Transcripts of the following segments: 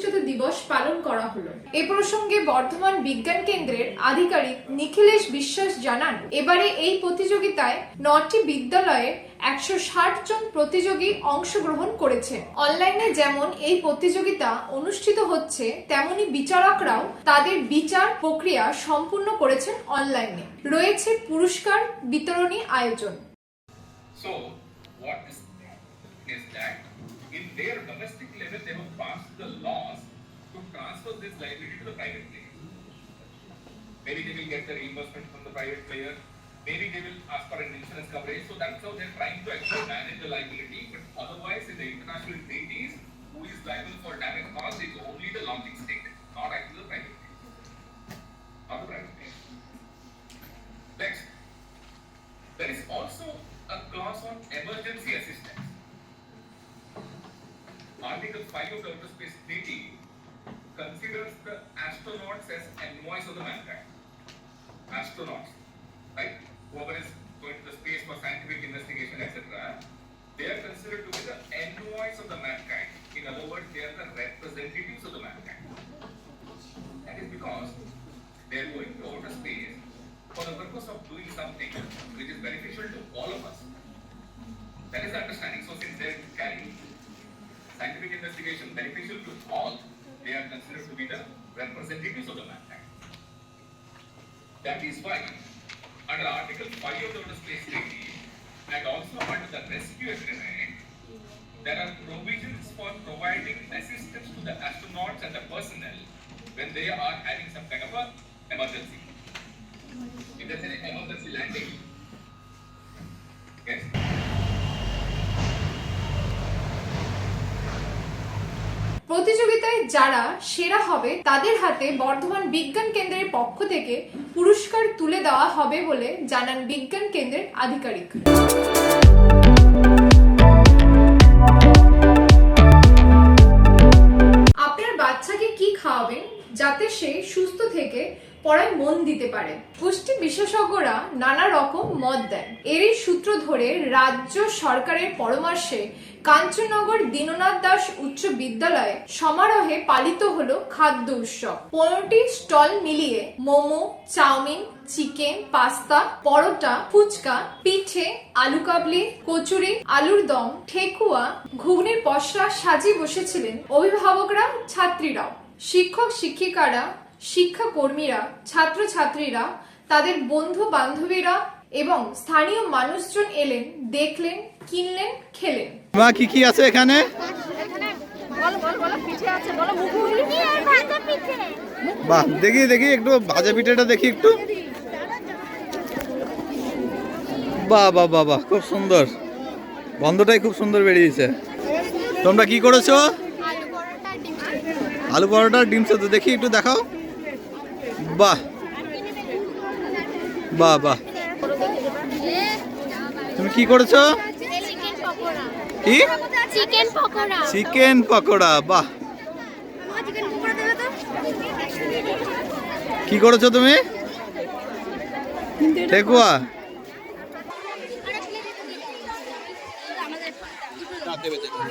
প্রতিষ্ঠাতা দিবস পালন করা হলো। এ প্রসঙ্গে বর্ধমান বিজ্ঞান কেন্দ্রের আধিকারিক নিখিলেশ বিশ্বাস জানান এবারে এই প্রতিযোগিতায় নটি বিদ্যালয়ের একশো ষাট জন প্রতিযোগী অংশগ্রহণ করেছে। অনলাইনে যেমন এই প্রতিযোগিতা অনুষ্ঠিত হচ্ছে তেমনি বিচারকরাও তাদের বিচার প্রক্রিয়া সম্পূর্ণ করেছেন অনলাইনে। রয়েছে পুরস্কার বিতরণী আয়োজন। So, what is that? is that in their domestic level, they have passed the laws to transfer this liability to the private player. Maybe they will get the reimbursement from the private player. Maybe they will ask for an insurance coverage. So that's how they're trying to actually manage the liability. But otherwise, in the international treaties, who is liable for damage ラの That is why under Article 5 of the Space Treaty and also under the Rescue Agreement, there are provisions for providing assistance to the astronauts and the personnel when they are having some যারা সেরা হবে, তাদের হাতে বর্ধমান বিজ্ঞান কেন্দ্রের পক্ষ থেকে পুরস্কার তুলে দেওয়া হবে বলে জানান বিজ্ঞান কেন্দ্রের আধিকারিক। আপনার বাচ্চাকে কি খাওয়াবেন যাতে সে সুস্থ থেকে পড়ায় মন দিতে পারে। পুষ্টি বিশেষজ্ঞরা নানা রকম মত দেন। এরই সূত্র ধরে রাজ্য সরকারের পরামর্শে কাঞ্চননগর দীননাথ দাস উচ্চ বিদ্যালয়ে সমারোহে পালিত হলো খাদ্য উৎসব। পনেরোটি স্টল মিলিয়ে momo, chow mein, chicken, pasta, paratha, fuchka, পিঠে, আলু কাবলি, কচুরি, আলুর দম, ঠেকুয়া, ঘুগনির পসরা সাজিয়ে বসেছিলেন অভিভাবকরা, ছাত্রীরাও। শিক্ষক শিক্ষিকারা শিক্ষাকর্মীরা ছাত্রছাত্রীরা তাদের বন্ধু বান্ধবীরা এবং স্থানীয় মানুষজন এলেন দেখলেন কিনলেন খেলেন। বা কি কি আছে এখানে? বলো বলো বলো পিঠে আছে বলো মুখুরি ভাজা পিঠে। বাহ দেখি দেখি একটু ভাজা পিঠাটা দেখি একটু। বাহ বাহ বাহ বাহ খুব সুন্দর। গন্ধটাই খুব সুন্দর বেরিয়েছে। তোমরা কি করেছ? আলু পরোটা ডিম আলু পরোটা ডিম সেদ্ধ দেখি একটু দেখাও। বাহ। বাহ বাহ। তুমি কি করেছ? চিকেন কি? চিকেন পকোড়া চিকেন পকোড়া বাহ। কি করেছ তুমি? ঠেকুয়া?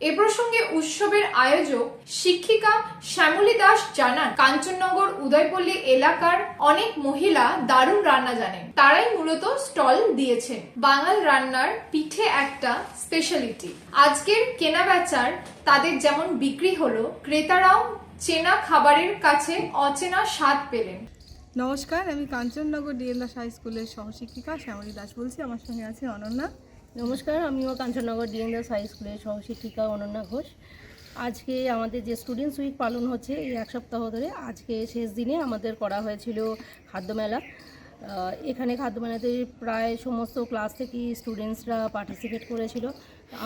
এ প্রসঙ্গে উৎসবের আয়োজক শিক্ষিকা শ্যামলী দাস জানান, কাঞ্চননগর উদয়পল্লী এলাকার অনেক মহিলা দারুণ রান্না জানেন। তারাই মূলত স্টল দিয়েছেন। বাঙাল রান্নার পিঠে একটা স্পেশালিটি আজকের কেনা বেচার তাদের যেমন বিক্রি হলো, ক্রেতারাও চেনা খাবারের কাছে অচেনা স্বাদ পেলেন। নমস্কার, আমি কাঞ্চননগর ডিএল দাস হাই স্কুলের সহশিক্ষিকা শ্যামলী দাস বলছি। আমার সঙ্গে আছে অনন্যা। নমস্কার, আমিও কাঞ্চননগর ডিএনদাস হাই স্কুলের সহশিক্ষিকা অনন্যা ঘোষ। আজকে আমাদের যে স্টুডেন্টস উইক পালন হচ্ছে, এই এক সপ্তাহ ধরে আজকে শেষ দিনে আমাদের করা হয়েছিল খাদ্যমেলা। এখানে খাদ্যমেলাতে প্রায় সমস্ত ক্লাস থেকে স্টুডেন্টসরা পার্টিসিপেট করেছিল।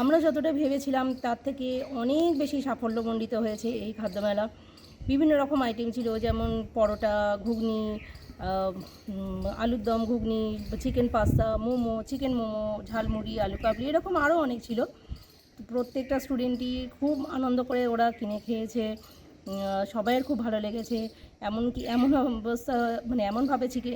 আমরা যতটা ভেবেছিলাম, তার থেকে অনেক বেশি সাফল্যমণ্ডিত হয়েছে এই খাদ্যমেলা। বিভিন্ন রকম আইটেম ছিল, যেমন পরোটা, ঘুগনি আলুর দম, ঘুগনি chicken pasta momo chicken momo, jhalmuri, আলু কাবলি, এরকম আরও অনেক ছিল। প্রত্যেকটা স্টুডেন্টই খুব আনন্দ করে ওরা কিনে খেয়েছে। সবাইয়ের খুব ভালো লেগেছে। এমনকি এমন অবস্থা মানে এমনভাবে চিকেন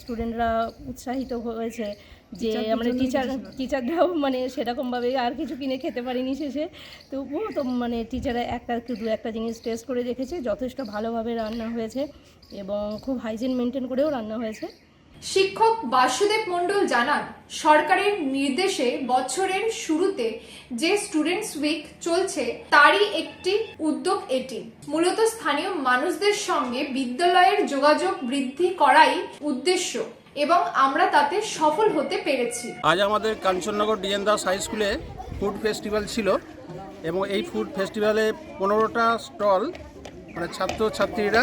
স্টুডেন্টরা উৎসাহিত হয়েছে যে মানে টিচার। টিচাররাও মানে সেরকমভাবে আর কিছু কিনে খেতে পারিনি শেষে। তবুও তো মানে টিচাররা একটা কি দু একটা জিনিস টেস্ট করে রেখেছে যথেষ্ট ভালোভাবে রান্না হয়েছে এবং খুব হাইজিন মেনটেন করেও রান্না হয়েছে। শিক্ষক বাসুদেব মণ্ডল জানান সরকারের নির্দেশে বছরের শুরুতে যে স্টুডেন্টস উইক চলছে তারই একটি উদ্যোগ এটি। মূলত স্থানীয় মানুষদের সঙ্গে বিদ্যালয়ের যোগাযোগ বৃদ্ধি করাই উদ্দেশ্য। এবং আমরা তাতে সফল হতে পেরেছি। আজ আমাদের কাঞ্চননগর ডিএন দাস হাই স্কুলে ফুড ফেস্টিভ্যাল ছিল এবং এই ফুড ফেস্টিভ্যালে পনেরোটা স্টল মানে ছাত্রছাত্রীরা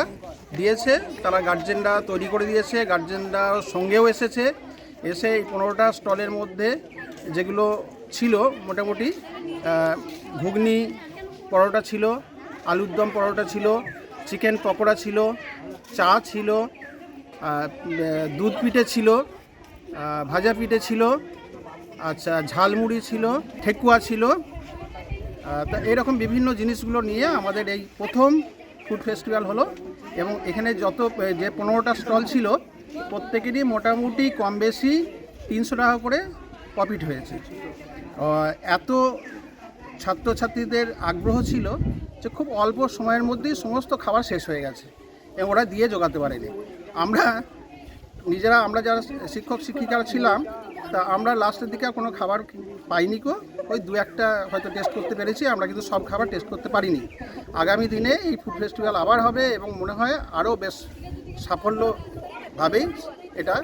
দিয়েছে, তারা গার্জেনরা তৈরি করে দিয়েছে, গার্জেনরা সঙ্গেও এসেছে। এসে এই পনেরোটা স্টলের মধ্যে যেগুলো ছিল মোটামুটি ঘুগনি পরোটা ছিল আলুর দম পরোটা ছিল, চিকেন পকোড়া ছিল, চা ছিল দুধ পিঠে ছিল ভাজা পিঠে ছিল আচ্ছা ঝালমুড়ি ছিল, ঠেকুয়া ছিল। তা এরকম বিভিন্ন জিনিসগুলো নিয়ে আমাদের এই প্রথম ফুড ফেস্টিভ্যাল হলো এবং এখানে যত যে পনেরোটা স্টল ছিল, প্রত্যেকেরই মোটামুটি কম বেশি তিনশো টাকা করে প্রফিট হয়েছে। এত ছাত্রছাত্রীদের আগ্রহ ছিল যে খুব অল্প সময়ের মধ্যেই সমস্ত খাবার শেষ হয়ে গেছে এবং ওরা দিয়ে জোগাতে পারেনি। আমরা নিজেরা, আমরা যারা শিক্ষক, শিক্ষিকারা ছিলাম, তা আমরা লাস্টের দিকে আর কোনো খাবার পাইনি কো ওই দু একটা হয়তো টেস্ট করতে পেরেছি, আমরা কিন্তু সব খাবার টেস্ট করতে পারিনি। আগামী দিনে এই ফুড ফেস্টিভ্যাল আবার হবে এবং মনে হয় আরও বেশ সাফল্যভাবেই এটা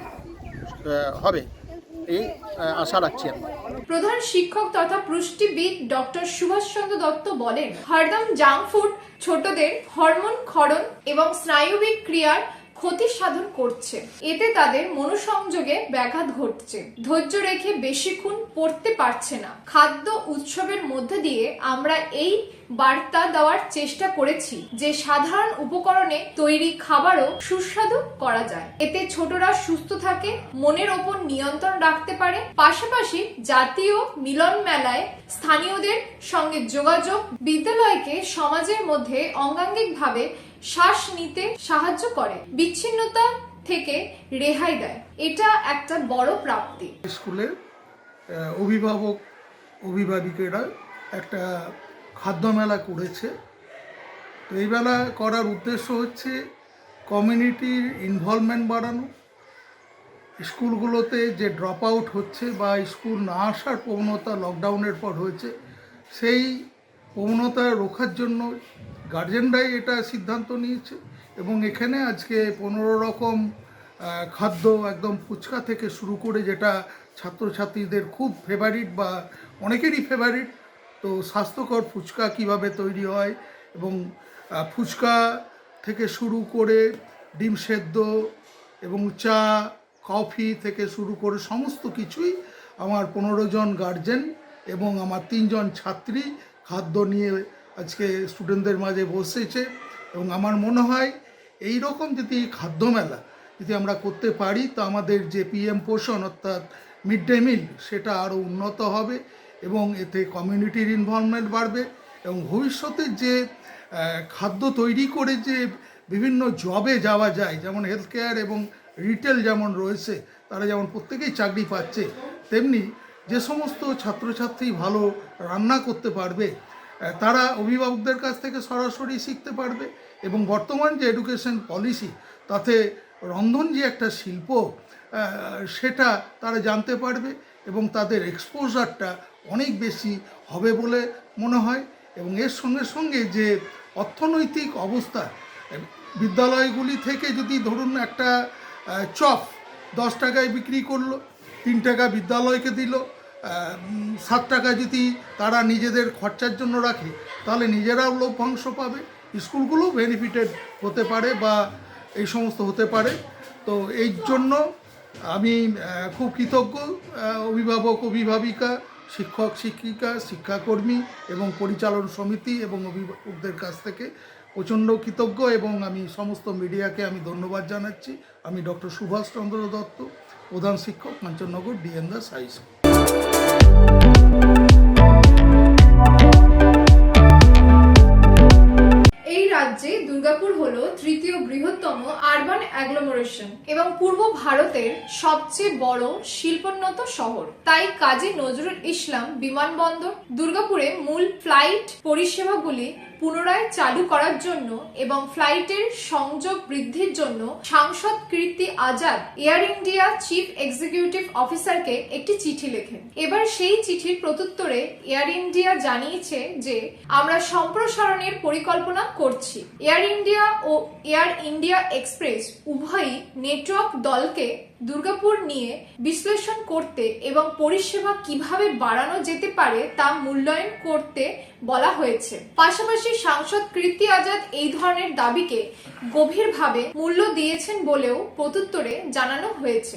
হবে। এই আশা রাখছি আমি। প্রধান শিক্ষক তথা পুষ্টিবিদ ডক্টর সুভাষচন্দ্র দত্ত বলেন, হরদম জাঙ্ক ফুড ছোটদের হরমোন ক্ষরণ এবং স্নায়ুবিক ক্রিয়ার ক্ষতি সাধন করছে। এতে তাদের মনোসংযোগে ব্যাঘাত ঘটছে। ধৈর্য রেখে বেশিক্ষণ পড়তে পারছে না। খাদ্য উৎসবের মধ্যে দিয়ে আমরা এই বার্তা দেওয়ার চেষ্টা করেছি যে সাধারণ উপকরণে তৈরি খাবারও সুস্বাদু করা যায়। এতে ছোটরা সুস্থ থাকে, মনের ওপর নিয়ন্ত্রণ রাখতে পারে। পাশাপাশি জাতীয় মিলন মেলায় স্থানীয়দের সঙ্গে যোগাযোগ, বিদ্যালয়কে সমাজের মধ্যে অঙ্গাঙ্গিকভাবে শ্বাস নিতে সাহায্য করে বিচ্ছিন্নতা থেকে রেহাই দেয়। এটা একটা বড় প্রাপ্তি। স্কুলের আহ, অভিভাবক অভিভাবিকেরা একটা খাদ্য মেলা করেছে। তো এই মেলা করার উদ্দেশ্য হচ্ছে কমিউনিটির ইনভলভমেন্ট বাড়ানো। স্কুলগুলোতে যে ড্রপ আউট হচ্ছে বা স্কুল না আসার প্রবণতা লকডাউনের পর হয়েছে সেই প্রবণতা রোখার জন্য গার্জেনরাই এটা সিদ্ধান্ত নিয়েছে এবং এখানে আজকে পনেরো রকম খাদ্য একদম ফুচকা থেকে শুরু করে যেটা ছাত্রছাত্রীদের খুব ফেভারিট বা অনেকেরই ফেভারিট তো স্বাস্থ্যকর ফুচকা কীভাবে তৈরি হয় এবং ফুচকা থেকে শুরু করে ডিম সেদ্ধ এবং চা, কফি থেকে শুরু করে সমস্ত কিছুই আমার পনেরো জন গার্জেন এবং আমার তিনজন ছাত্রী খাদ্য নিয়ে আজকে স্টুডেন্টদের মাঝে বসেছে এবং আমার মনে হয় এই রকম যদি খাদ্য মেলা যদি আমরা করতে পারি, তো আমাদের যে পিএম পোষণ অর্থাৎ মিড ডে মিল সেটা আরও উন্নত হবে এবং এতে কমিউনিটির ইনভলভমেন্ট বাড়বে এবং ভবিষ্যতে যে খাদ্য তৈরি করে যে বিভিন্ন জবে যাওয়া যায়, যেমন হেলথ কেয়ার এবং রিটেল যেমন রয়েছে, তারা যেমন প্রত্যেকেই চাকরি পাচ্ছে, তেমনি যে সমস্ত ছাত্রছাত্রী ভালো রান্না করতে পারবে তারা অভিভাবকদের কাছ থেকে সরাসরি শিখতে পারবে এবং বর্তমান যে এডুকেশন পলিসি তাতে রন্ধন যে একটা শিল্প সেটা তারা জানতে পারবে এবং তাদের এক্সপোজারটা অনেক বেশি হবে বলে মনে হয় এবং এর সঙ্গে সঙ্গে যে অর্থনৈতিক অবস্থা, বিদ্যালয়গুলি থেকে যদি ধরুন একটা চপ দশ টাকায় বিক্রি করল, তিন টাকা বিদ্যালয়কে দিল সাত টাকা যদি তারা নিজেদের খরচার জন্য রাখে, তাহলে নিজেরাও লভ্যাংশ পাবে। স্কুলগুলো বেনিফিটেড হতে পারে বা এই সমস্ত হতে পারে। তো এই জন্য আমি খুব কৃতজ্ঞ অভিভাবক, অভিভাবিকা, শিক্ষক, শিক্ষিকা, শিক্ষাকর্মী এবং পরিচালন সমিতি এবং অভিভাবকদের কাছ থেকে প্রচণ্ড কৃতজ্ঞ এবং আমি সমস্ত মিডিয়াকে আমি ধন্যবাদ জানাচ্ছি। আমি ডক্টর সুভাষচন্দ্র দত্ত, প্রধান শিক্ষক, Kanchannagar DN Das high school. এই রাজ্যে দুর্গাপুর হলো তৃতীয় বৃহত্তম আরবান অ্যাগ্লোমারেশন এবং পূর্ব ভারতের সবচেয়ে বড় শিল্পোন্নত শহর। তাই কাজী নজরুল ইসলাম বিমানবন্দর, দুর্গাপুরে মূল ফ্লাইট পরিষেবাগুলি পুনরায় চালু করার জন্য এবং ফ্লাইটের সংযোগ বৃদ্ধির জন্য সাংসদ Kirti Azad Air India chief executive অফিসারকে একটি চিঠি লেখেন। এবার সেই চিঠির প্রত্যুত্তরে এয়ার ইন্ডিয়া জানিয়েছে যে, আমরা সম্প্রসারণের পরিকল্পনা করছি। এয়ার ইন্ডিয়া ও এয়ার ইন্ডিয়া এক্সপ্রেস উভয়ই নেটওয়ার্ক দলকে দুর্গাপুর নিয়ে বিশ্লেষণ করতে এবং পরিষেবা কীভাবে বাড়ানো যেতে পারে তা মূল্যায়ন করতে বলা হয়েছে। পাশাপাশি সাংসদ কীর্তি আজাদ এই ধরনের দাবিকে গভীরভাবে মূল্য দিয়েছেন বলেও প্রত্যুত্তরে জানানো হয়েছে।